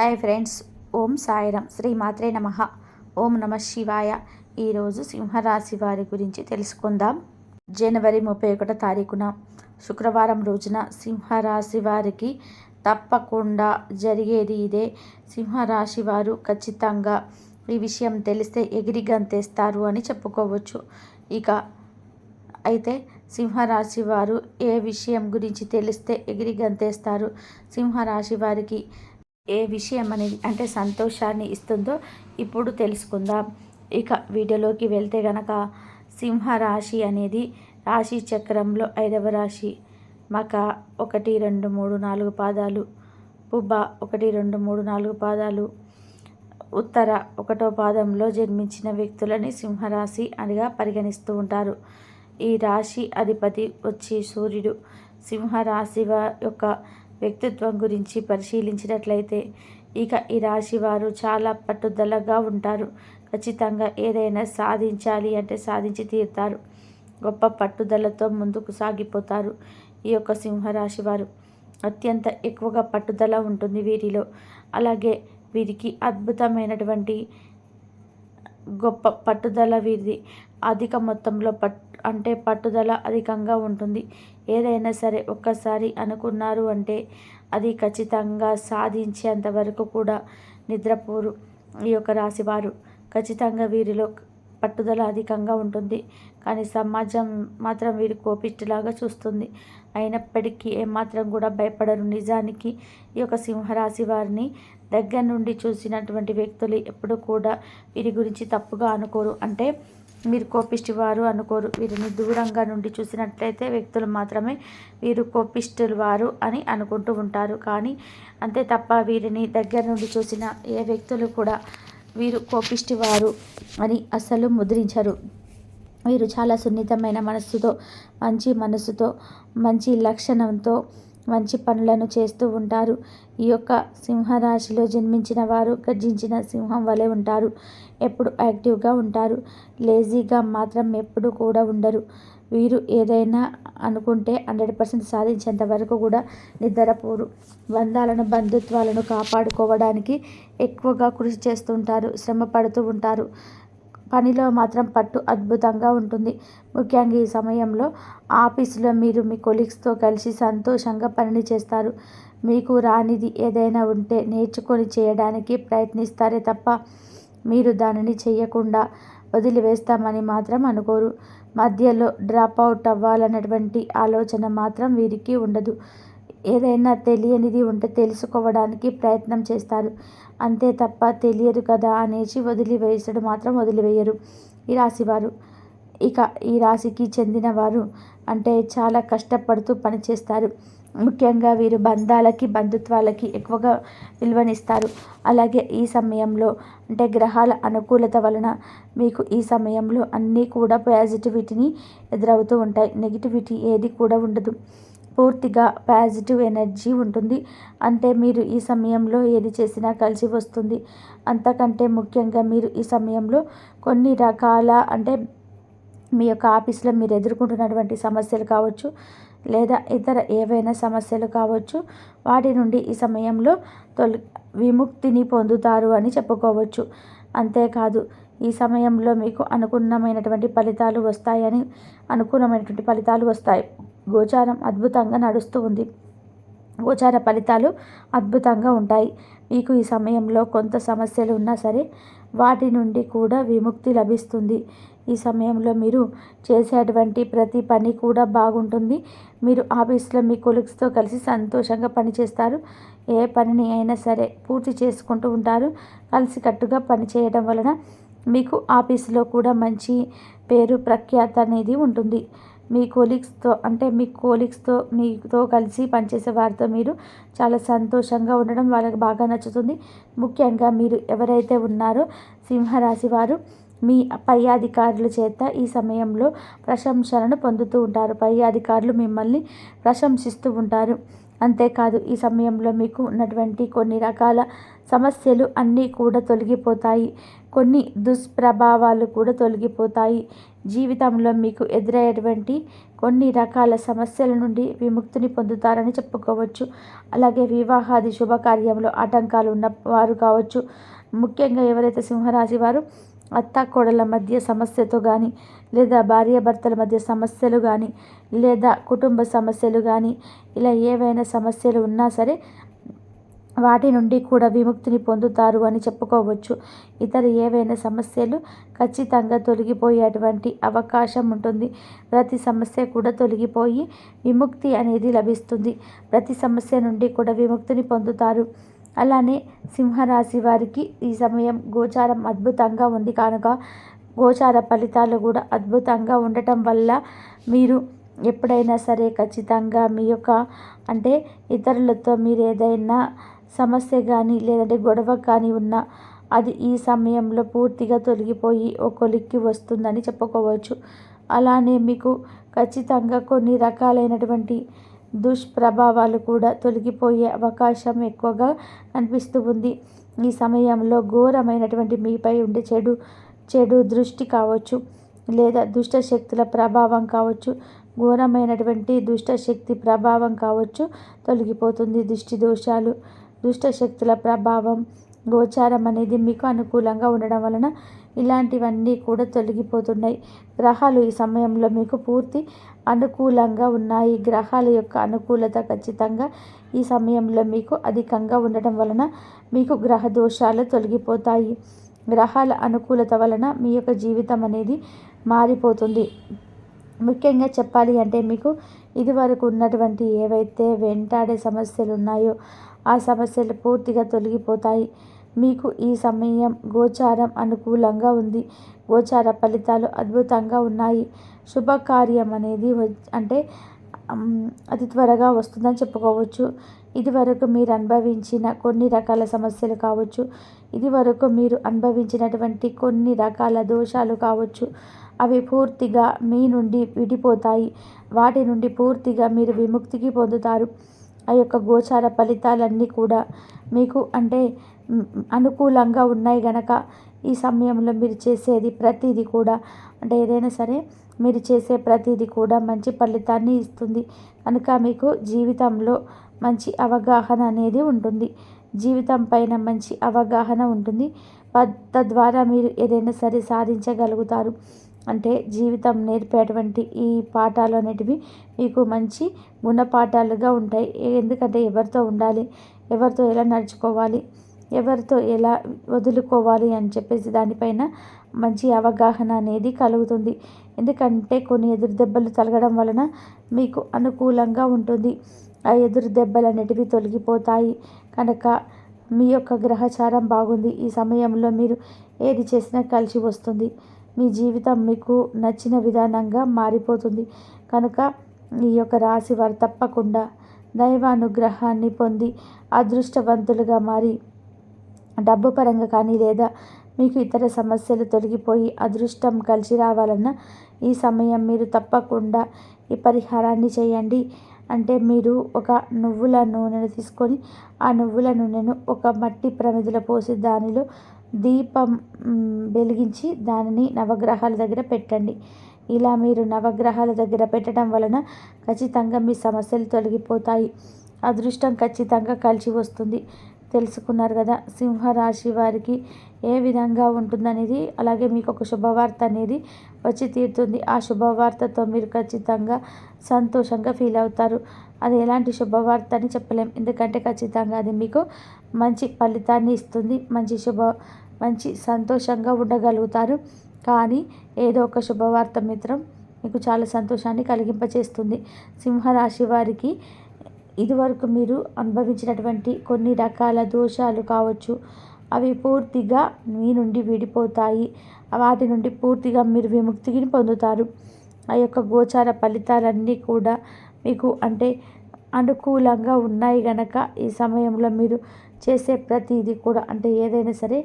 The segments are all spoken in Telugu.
హాయ్ ఫ్రెండ్స్ ఓం సాయిరం శ్రీ మాత్రే నమ. ఓం నమ శివాయ. ఈరోజు సింహరాశి వారి గురించి తెలుసుకుందాం. జనవరి ముప్పై ఒకటో తారీఖున శుక్రవారం రోజున సింహరాశి వారికి తప్పకుండా జరిగేది ఇదే. సింహరాశి వారు ఖచ్చితంగా ఈ విషయం తెలిస్తే ఎగిరి గంతేస్తారు అని చెప్పుకోవచ్చు. ఇక అయితే సింహరాశి వారు ఏ విషయం గురించి తెలిస్తే ఎగిరి గంతేస్తారు? సింహరాశి వారికి ఏ విషయం అనేది అంటే సంతోషాన్ని ఇస్తుందో ఇప్పుడు తెలుసుకుందాం. ఇక వీడియోలోకి వెళ్తే గనక సింహరాశి అనేది రాశి చక్రంలో ఐదవ రాశి. మక ఒకటి రెండు మూడు నాలుగు పాదాలు. పుబ్బ ఒకటి రెండు మూడు నాలుగు పాదాలు. ఉత్తర ఒకటో పాదంలో జన్మించిన వ్యక్తులని సింహరాశి అనిగా పరిగణిస్తూ ఉంటారు. ఈ రాశి అధిపతి వచ్చి సూర్యుడు. సింహరాశి యొక్క వ్యక్తిత్వం గురించి పరిశీలించినట్లయితే ఇక ఈ రాశి వారు చాలా పట్టుదలగా ఉంటారు. ఖచ్చితంగా ఏదైనా సాధించాలి అంటే సాధించి తీరుతారు. గొప్ప పట్టుదలతో ముందుకు సాగిపోతారు ఈ యొక్క సింహరాశి వారు అత్యంత ఎక్కువగా పట్టుదల ఉంటుంది వీరిలో. అలాగే వీరికి అద్భుతమైనటువంటి గొప్ప పట్టుదల వీరిది. అధిక మొత్తంలో పట్ అంటే పట్టుదల అధికంగా ఉంటుంది. ఏదైనా సరే ఒక్కసారి అనుకున్నారు అంటే అది ఖచ్చితంగా సాధించేంత వరకు కూడా నిద్రపోరు ఈ యొక్క రాశివారు. ఖచ్చితంగా వీరిలో పట్టుదల అధికంగా ఉంటుంది. కానీ సమాజం మాత్రం వీరి కోపిష్టిలాగా చూస్తుంది. అయినప్పటికీ ఏమాత్రం కూడా భయపడరు. నిజానికి ఈ యొక్క సింహరాశి వారిని దగ్గర నుండి చూసినటువంటి వ్యక్తులు ఎప్పుడు కూడా వీరి గురించి తప్పుగా అనుకోరు. అంటే మీరు కోపిష్టి వారు అనుకోరు. వీరిని దూరంగా నుండి చూసినట్లయితే వ్యక్తులు మాత్రమే వీరు కోపిష్టులు వారు అని అనుకుంటూ ఉంటారు. కానీ అంతే తప్ప వీరిని దగ్గర నుండి చూసిన ఏ వ్యక్తులు కూడా వీరు కోపిష్టి వారు అని అసలు ముద్రించరు. వీరు చాలా సున్నితమైన మనస్సుతో మంచి మనస్సుతో మంచి లక్షణంతో మంచి పనులను చేస్తూ ఉంటారు. ఈ యొక్క సింహరాశిలో జన్మించిన వారు గర్జించిన సింహం వలె ఉంటారు. ఎప్పుడు యాక్టివ్గా ఉంటారు. లేజీగా మాత్రం ఎప్పుడు కూడా ఉండరు. వీరు ఏదైనా అనుకుంటే హండ్రెడ్ పర్సెంట్ సాధించేంత వరకు కూడా నిద్రపోరు. బంధాలను బంధుత్వాలను కాపాడుకోవడానికి ఎక్కువగా కృషి చేస్తుంటారు శ్రమ పడుతూ ఉంటారు. పనిలో మాత్రం పట్టు అద్భుతంగా ఉంటుంది. ముఖ్యంగా ఈ సమయంలో ఆఫీసులో మీరు మీ కొలీగ్స్తో కలిసి సంతోషంగా పనిని చేస్తారు. మీకు రానిది ఏదైనా ఉంటే నేర్చుకొని చేయడానికి ప్రయత్నిస్తారే తప్ప మీరు దానిని చేయకుండా వదిలివేస్తామని మాత్రం అనుకోరు. మధ్యలో డ్రాప్ అవుట్ అవ్వాలన్నటువంటి ఆలోచన మాత్రం వీరికి ఉండదు. ఏదైనా తెలియనిది ఉంటే తెలుసుకోవడానికి ప్రయత్నం చేస్తారు. అంతే తప్ప తెలియదు కదా అనేసి వదిలివేసడు మాత్రం వదిలివేయరు. ఈ రాశివారు. ఇక ఈ రాశికి చెందినవారు అంటే చాలా కష్టపడుతూ పనిచేస్తారు. ముఖ్యంగా వీరు బంధాలకి బంధుత్వాలకి ఎక్కువగా విలువనిస్తారు. అలాగే ఈ సమయంలో అంటే గ్రహాల అనుకూలత వలన మీకు ఈ సమయంలో అన్నీ కూడా పాజిటివిటీని ఎదురవుతూ ఉంటాయి. నెగిటివిటీ ఏది కూడా ఉండదు. పూర్తిగా పాజిటివ్ ఎనర్జీ ఉంటుంది. అంటే మీరు ఈ సమయంలో ఏది చేసినా కలిసి వస్తుంది. అంతకంటే ముఖ్యంగా మీరు ఈ సమయంలో కొన్ని రకాల అంటే మీ యొక్క ఆఫీస్లో మీరు ఎదుర్కొంటున్నటువంటి సమస్యలు కావచ్చు లేదా ఇతర ఏవైనా సమస్యలు కావచ్చు వాటి నుండి ఈ సమయంలో తొలి విముక్తిని పొందుతారు అని చెప్పుకోవచ్చు. అంతేకాదు ఈ సమయంలో మీకు అనుకూలమైనటువంటి ఫలితాలు వస్తాయని అనుకూలమైనటువంటి ఫలితాలు వస్తాయి. గోచారం అద్భుతంగా నడుస్తూ ఉంది. గోచార ఫలితాలు అద్భుతంగా ఉంటాయి. మీకు ఈ సమయంలో కొంత సమస్యలు ఉన్నా సరే వాటి నుండి కూడా విముక్తి లభిస్తుంది. ఈ సమయంలో మీరు చేసేటువంటి ప్రతి పని కూడా బాగుంటుంది. మీరు ఆఫీస్లో మీ కొలీగ్స్తో కలిసి సంతోషంగా పనిచేస్తారు ఏ పనిని అయినా సరే పూర్తి చేసుకుంటూ ఉంటారు. కలిసికట్టుగా పని చేయడం వలన మీకు ఆఫీసులో కూడా మంచి పేరు ప్రఖ్యాత అనేది ఉంటుంది. మీ కోలీగ్స్తో అంటే మీ కోలీగ్స్తో మీతో కలిసి పనిచేసే వారితో మీరు చాలా సంతోషంగా ఉండడం వాళ్ళకి బాగా నచ్చుతుంది. ముఖ్యంగా మీరు ఎవరైతే ఉన్నారో సింహరాశి వారు మీ పై అధికారుల చేత ఈ సమయంలో ప్రశంసలను పొందుతూ ఉంటారు. పై అధికారులు మిమ్మల్ని ప్రశంసిస్తూ ఉంటారు. అంతేకాదు ఈ సమయంలో మీకు ఉన్నటువంటి కొన్ని రకాల సమస్యలు అన్నీ కూడా తొలగిపోతాయి. కొన్ని దుష్ప్రభావాలు కూడా తొలగిపోతాయి. జీవితంలో మీకు ఎదురయ్యేటువంటి కొన్ని రకాల సమస్యల నుండి విముక్తిని పొందుతారని చెప్పుకోవచ్చు. అలాగే వివాహాది శుభకార్యంలో ఆటంకాలు ఉన్న వారు కావచ్చు. ముఖ్యంగా ఎవరైతే సింహరాశి వారు అత్త కోడల మధ్య సమస్యతో కానీ లేదా భార్యాభర్తల మధ్య సమస్యలు కానీ లేదా కుటుంబ సమస్యలు కానీ ఇలా ఏవైనా సమస్యలు ఉన్నా సరే వాటి నుండి కూడా విముక్తిని పొందుతారు అని చెప్పుకోవచ్చు. ఇతర ఏవైనా సమస్యలు ఖచ్చితంగా తొలగిపోయేటువంటి అవకాశం ఉంటుంది. ప్రతి సమస్య కూడా తొలగిపోయి విముక్తి అనేది లభిస్తుంది. ప్రతి సమస్య నుండి కూడా విముక్తిని పొందుతారు. అలానే సింహరాశి వారికి ఈ సమయం గోచారం అద్భుతంగా ఉంది. కనుక గోచార ఫలితాలు కూడా అద్భుతంగా ఉండటం వల్ల మీరు ఎప్పుడైనా సరే ఖచ్చితంగా మీ యొక్క అంటే ఇతరులతో మీరు ఏదైనా సమస్య కానీ లేదంటే గొడవ కానీ ఉన్నా అది ఈ సమయంలో పూర్తిగా తొలగిపోయి ఒక వస్తుందని చెప్పుకోవచ్చు. అలానే మీకు ఖచ్చితంగా కొన్ని రకాలైనటువంటి దుష్ప్రభావాలు కూడా తొలగిపోయే అవకాశం ఎక్కువగా కనిపిస్తూ ఉంది. ఈ సమయంలో ఘోరమైనటువంటి మీపై ఉండే చెడు చెడు దృష్టి కావచ్చు లేదా దుష్ట శక్తుల ప్రభావం కావచ్చు ఘోరమైనటువంటి దుష్ట శక్తి ప్రభావం కావచ్చు తొలగిపోతుంది. దృష్టి దోషాలు దుష్ట శక్తుల ప్రభావం గోచారం అనేది మీకు అనుకూలంగా ఉండడం వలన ఇలాంటివన్నీ కూడా తొలగిపోతున్నాయి. గ్రహాలు ఈ సమయంలో మీకు పూర్తి అనుకూలంగా ఉన్నాయి. గ్రహాల యొక్క అనుకూలత ఖచ్చితంగా ఈ సమయంలో మీకు అధికంగా ఉండటం వలన మీకు గ్రహ దోషాలు తొలగిపోతాయి. గ్రహాల అనుకూలత వలన మీ యొక్క జీవితం అనేది మారిపోతుంది. ముఖ్యంగా చెప్పాలి అంటే మీకు ఇదివరకు ఉన్నటువంటి ఏవైతే వెంటాడే సమస్యలు ఉన్నాయో ఆ సమస్యలు పూర్తిగా తొలగిపోతాయి. మీకు ఈ సమయం గోచారం అనుకూలంగా ఉంది. గోచార ఫలితాలు అద్భుతంగా ఉన్నాయి. శుభకార్యం అనేది అంటే అతి త్వరగా వస్తుందని చెప్పుకోవచ్చు. ఇదివరకు మీరు అనుభవించిన కొన్ని రకాల సమస్యలు కావచ్చు. ఇదివరకు మీరు అనుభవించినటువంటి కొన్ని రకాల దోషాలు కావచ్చు. అవి పూర్తిగా మీ నుండి విడిపోతాయి. వాటి నుండి పూర్తిగా మీరు విముక్తికి పొందుతారు. ఆ యొక్క గోచార ఫలితాలన్నీ కూడా మీకు అంటే అనుకూలంగా ఉన్నాయి గనక ఈ సమయంలో మీరు చేసేది ప్రతిదీ కూడా అంటే ఏదైనా సరే మీరు చేసే ప్రతిదీ కూడా మంచి ఫలితాన్ని ఇస్తుంది. కనుక మీకు జీవితంలో మంచి అవగాహన అనేది ఉంటుంది. జీవితం పైన మంచి అవగాహన ఉంటుంది. తద్వారా మీరు ఏదైనా సరే సాధించగలుగుతారు. అంటే జీవితం నేర్పేటువంటి ఈ పాఠాలు అనేటివి మీకు మంచి గుణపాఠాలుగా ఉంటాయి. ఎందుకంటే ఎవరితో ఉండాలి ఎవరితో ఎలా నడుచుకోవాలి ఎవరితో ఎలా వదులుకోవాలి అని చెప్పేసి దానిపైన మంచి అవగాహన అనేది కలుగుతుంది. ఎందుకంటే కొన్ని ఎదురు దెబ్బలు తలగడం వలన మీకు అనుకూలంగా ఉంటుంది. ఆ ఎదురు దెబ్బలు అనేటివి తొలగిపోతాయి. కనుక మీ యొక్క గ్రహచారం బాగుంది. ఈ సమయంలో మీరు ఏది చేసినా కలిసి వస్తుంది. మీ జీవితం మీకు నచ్చిన విధానంగా మారిపోతుంది. కనుక ఈ యొక్క రాశి వారు తప్పకుండా దైవానుగ్రహాన్ని పొంది అదృష్టవంతులుగా మారి డబ్బు పరంగా కానీ లేదా మీకు ఇతర సమస్యలు తొలగిపోయి అదృష్టం కలిసి రావాలన్నా ఈ సమయం మీరు తప్పకుండా ఈ పరిహారాన్ని చేయండి. అంటే మీరు ఒక నువ్వుల నూనెను తీసుకొని ఆ నువ్వుల నూనెను ఒక మట్టి ప్రమిదిలో పోసి దానిలో దీపం వెలిగించి దానిని నవగ్రహాల దగ్గర పెట్టండి. ఇలా మీరు నవగ్రహాల దగ్గర పెట్టడం వలన ఖచ్చితంగా మీ సమస్యలు తొలగిపోతాయి. అదృష్టం ఖచ్చితంగా కలిసి వస్తుంది. తెలుసుకున్నారు కదా. సింహరాశి వారికి ఏ విధంగా ఉంటుందనేది అలాగే మీకు ఒక శుభవార్త అనేది వచ్చి తీరుతుంది. ఆ శుభవార్తతో మీరు ఖచ్చితంగా సంతోషంగా ఫీల్ అవుతారు. అది ఎలాంటి శుభవార్త అని చెప్పలేం. ఎందుకంటే ఖచ్చితంగా అది మీకు మంచి ఫలితాన్ని ఇస్తుంది. మంచి శుభ మంచి సంతోషంగా ఉండగలుగుతారు. కానీ ఏదో ఒక శుభవార్త మిత్రం మీకు చాలా సంతోషాన్ని కలిగింపచేస్తుంది. సింహరాశి వారికి ఇదివరకు మీరు అనుభవించినటువంటి కొన్ని రకాల దోషాలు కావచ్చు. అవి పూర్తిగా మీ నుండి విడిపోతాయి. వాటి నుండి పూర్తిగా మీరు విముక్తిని పొందుతారు. ఆ యొక్క గోచార ఫలితాలన్నీ కూడా మీకు అంటే అనుకూలంగా ఉన్నాయి గనక ఈ సమయంలో మీరు చేసే ప్రతిదీ కూడా అంటే ఏదైనా సరే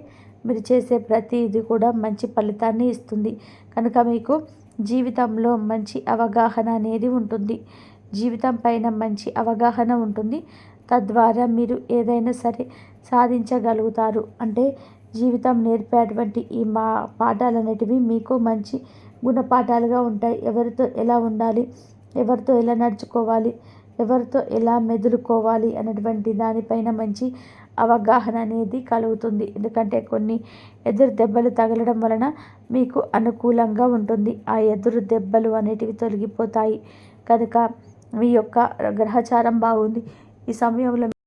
మీరు చేసే ప్రతిదీ కూడా మంచి ఫలితాన్ని ఇస్తుంది. కనుక మీకు జీవితంలో మంచి అవగాహన అనేది ఉంటుంది. జీవితం పైన మంచి అవగాహన ఉంటుంది. తద్వారా మీరు ఏదైనా సరే సాధించగలుగుతారు. అంటే జీవితం నేర్పేటువంటి ఈ మా పాఠాలు అనేటివి మీకు మంచి గుణపాఠాలుగా ఉంటాయి. ఎవరితో ఎలా ఉండాలి? ఎవరితో ఎలా నడుచుకోవాలి? ఎవరితో ఎలా మెదులుకోవాలి? అనేటువంటి దానిపైన మంచి అవగాహన అనేది కలుగుతుంది. ఎందుకంటే కొన్ని ఎదురు దెబ్బలు తగలడం వలన మీకు అనుకూలంగా ఉంటుంది. ఆ ఎదురు దెబ్బలు అనేటివి తొలగిపోతాయి. కనుక మీ యొక్క గ్రహచారం బాగుంది. ఈ సమయంలో